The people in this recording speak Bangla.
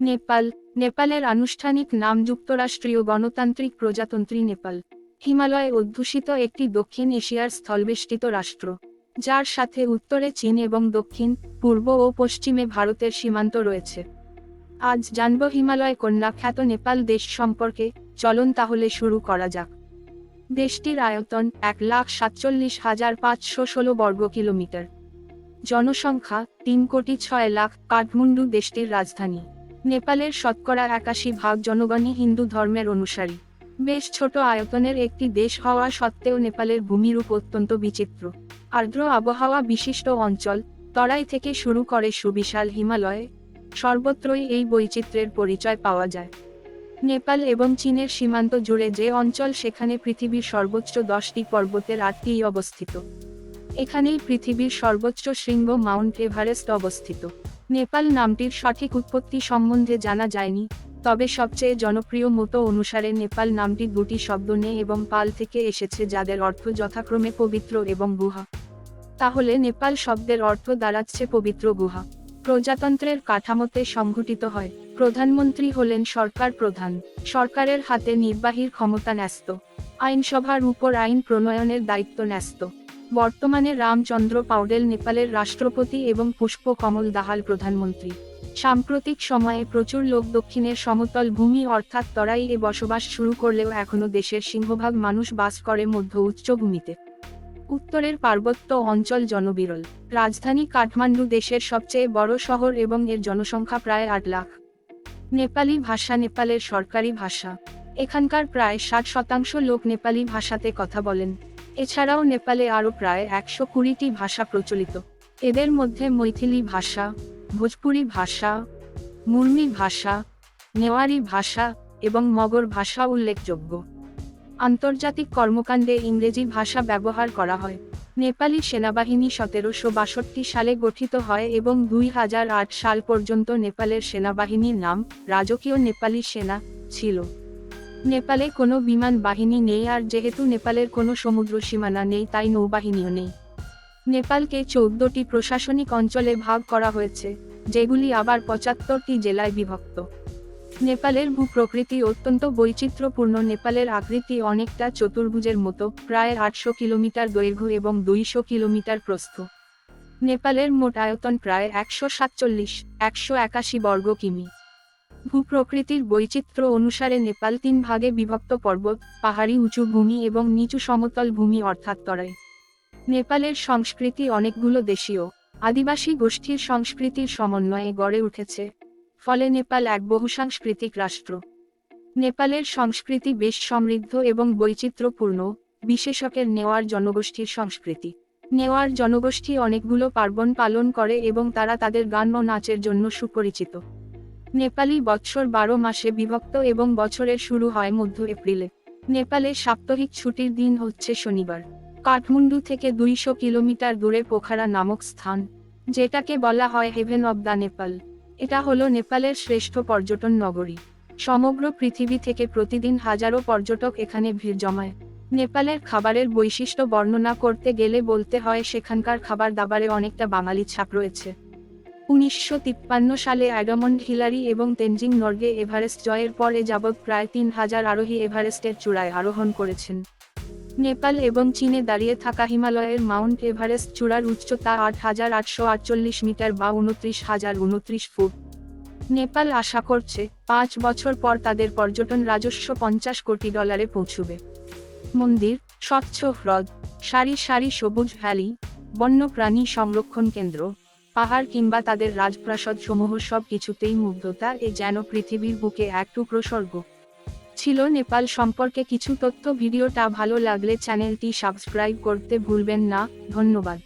নেপাল, নেপালের আনুষ্ঠানিক নাম যুক্তরাষ্ট্রীয় গণতান্ত্রিক প্রজাতন্ত্রী নেপাল। হিমালয়ে অধ্যুষিত একটি দক্ষিণ এশিয়ার স্থলবেষ্টিত রাষ্ট্র, যার সাথে উত্তরে চীন এবং দক্ষিণ, পূর্ব ও পশ্চিমে ভারতের সীমান্ত রয়েছে। আজ জানব হিমালয় কন্যা খ্যাত নেপাল দেশ সম্পর্কে, চলন তাহলে শুরু করা যাক। দেশটির আয়তন এক লাখ সাতচল্লিশ হাজার পাঁচশো ষোলো বর্গ কিলোমিটার। জনসংখ্যা তিন কোটি ছয় লাখ কাঠমান্ডু দেশটির রাজধানী। নেপালের শতকরা একাশি ভাগ জনগণই হিন্দু ধর্মের অনুসারী। বেশ ছোট আয়তনের একটি দেশ হওয়া সত্ত্বেও নেপালের ভূমিরূপ অত্যন্ত বিচিত্র। আর্দ্র আবহাওয়া বিশিষ্ট অঞ্চল, তরাই থেকে শুরু করে সুবিশাল হিমালয়ে, সর্বত্রই এই বৈচিত্র্যের পরিচয় পাওয়া যায়। নেপাল এবং চীনের সীমান্ত জুড়ে যে অঞ্চল সেখানে পৃথিবীর সর্বোচ্চ দশটি পর্বতের আটটিই অবস্থিত। এখানেই পৃথিবীর সর্বোচ্চ শৃঙ্গ মাউন্ট এভারেস্ট অবস্থিত। নেপাল নামটির সঠিক উৎপত্তি সম্বন্ধে জানা যায়নি, তবে সবচেয়ে জনপ্রিয় মতো অনুসারে নেপাল নামটি দুটি শব্দ নে এবং পাল থেকে এসেছে যাদের অর্থ যথাক্রমে পবিত্র এবং গুহা। তাহলে নেপাল শব্দের অর্থ দাঁড়াচ্ছে পবিত্র গুহা। প্রজাতন্ত্রের কাঠামোতে সংঘটিত হয়। প্রধানমন্ত্রী হলেন সরকার প্রধান। সরকারের হাতে নির্বাহীর ক্ষমতা ন্যস্ত। আইনসভার উপর আইন প্রণয়নের দায়িত্ব ন্যস্ত। বর্তমানে রামচন্দ্র পাউডেল নেপালের রাষ্ট্রপতি এবং পুষ্প কমল দাহাল প্রধানমন্ত্রী। সাম্প্রতিক সময়ে প্রচুর লোক দক্ষিণের সমতল ভূমি অর্থাৎ তরাইয়ে বসবাস শুরু করলেও এখনও দেশের সিংহভাগ মানুষ বাস করে মধ্য উচ্চভূমিতে উত্তরের পার্বত্য অঞ্চল জনবিরল। রাজধানী কাঠমান্ডু দেশের সবচেয়ে বড় শহর এবং এর জনসংখ্যা প্রায় আট লাখ। নেপালি ভাষা নেপালের সরকারি ভাষা। এখানকার প্রায় ষাট শতাংশ লোক নেপালি ভাষাতে কথা বলেন। এছাড়াও নেপালে আরও প্রায় একশো কুড়িটি ভাষা প্রচলিত। এদের মধ্যে মৈথিলি ভাষা, ভোজপুরি ভাষা, মুর্মি ভাষা, নেওয়ারি ভাষা এবং মগর ভাষা উল্লেখযোগ্য। আন্তর্জাতিক কর্মকাণ্ডে ইংরেজি ভাষা ব্যবহার করা হয়। নেপালি সেনাবাহিনী সতেরোশো বাষট্টি সালে গঠিত হয় এবং দুই হাজার আট সাল পর্যন্ত নেপালের সেনাবাহিনীর নাম রাজকীয় নেপালি সেনা ছিল। নেপালে কোনো বিমান বাহিনী নেই আর যেহেতু নেপালের কোনো সমুদ্র সীমানা নেই, তাই নৌবাহিনীও নেই। নেপালকে চৌদ্দটি প্রশাসনিক অঞ্চলে ভাগ করা হয়েছে, যেগুলি আবার পঁচাত্তরটি জেলায় বিভক্ত। নেপালের ভূপ্রকৃতি অত্যন্ত বৈচিত্র্যপূর্ণ। নেপালের আকৃতি অনেকটা চতুর্ভুজের মতো, প্রায় আটশো কিলোমিটার দৈর্ঘ্য এবং দুইশো কিলোমিটার প্রস্থ। নেপালের মোট আয়তন প্রায় একশো সাতচল্লিশ, একশো একাশি বর্গ কিমি। ভূপ্রকৃতির বৈচিত্র্য অনুসারে নেপাল তিন ভাগে বিভক্ত পর্বত, পাহাড়ি উঁচু ভূমি এবং নিচু সমতল ভূমি অর্থাৎ তরাই। নেপালের সংস্কৃতি অনেকগুলো দেশীয়। আদিবাসী গোষ্ঠীর সংস্কৃতির সমন্বয়ে গড়ে উঠেছে। ফলে নেপাল এক বহুসাংস্কৃতিক রাষ্ট্র। নেপালের সংস্কৃতি বেশ সমৃদ্ধ এবং বৈচিত্র্যপূর্ণ, বিশেষকের নেওয়ার জনগোষ্ঠীর সংস্কৃতি। নেওয়ার জনগোষ্ঠী অনেকগুলো পার্বণ পালন করে এবং তারা তাদের গান ও নাচের জন্য সুপরিচিত। নেপালি বৎসর বারো মাসে বিভক্ত এবং বছরের শুরু হয় মধ্য এপ্রিলে। নেপালে সাপ্তাহিক ছুটির দিন হচ্ছে শনিবার। কাঠমান্ডু থেকে দুইশো কিলোমিটার দূরে পোখারা নামক স্থান, যেটাকে বলা হয় হেভেন অব দ্য নেপাল। এটা হলো নেপালের শ্রেষ্ঠ পর্যটন নগরী। সমগ্র পৃথিবী থেকে প্রতিদিন হাজারো পর্যটক এখানে ভিড় জমায়। নেপালের খাবারের বৈশিষ্ট্য বর্ণনা করতে গেলে বলতে হয় সেখানকার খাবার দাবারে অনেকটা বাঙালি ছাপ রয়েছে। উনিশশো তিপ্পান্ন সালে অ্যাডামন্ড হিলারি এবং তেনজিং নর্গে এভারেস্ট জয়ের পরে যাবৎ প্রায় তিন হাজার আরোহী এভারেস্টের চূড়ায় আরোহণ করেছেন। নেপাল এবং চীনে দাঁড়িয়ে থাকা হিমালয়ের মাউন্ট এভারেস্ট চূড়ার উচ্চতা আট হাজার আটশো আটচল্লিশ মিটার বা উনত্রিশ হাজার উনত্রিশ ফুট। নেপাল আশা করছে, পাঁচ বছর পর তাদের পর্যটন রাজস্ব পঞ্চাশ কোটি ডলারে পৌঁছবে। মন্দির, স্বচ্ছ হ্রদ, সারি সারি সবুজ ভ্যালি, বন্যপ্রাণী সংরক্ষণ কেন্দ্র। পাহাড় কিংবা তাদের রাজপ্রাসাদ সমূহ সব কিছুতেই মুগ্ধতা এ যেন পৃথিবীর বুকে এক টুকরো স্বর্গ। ছিল নেপাল সম্পর্কে কিছু তথ্য, ভিডিওটা ভালো লাগলে চ্যানেলটি সাবস্ক্রাইব করতে ভুলবেন না, ধন্যবাদ।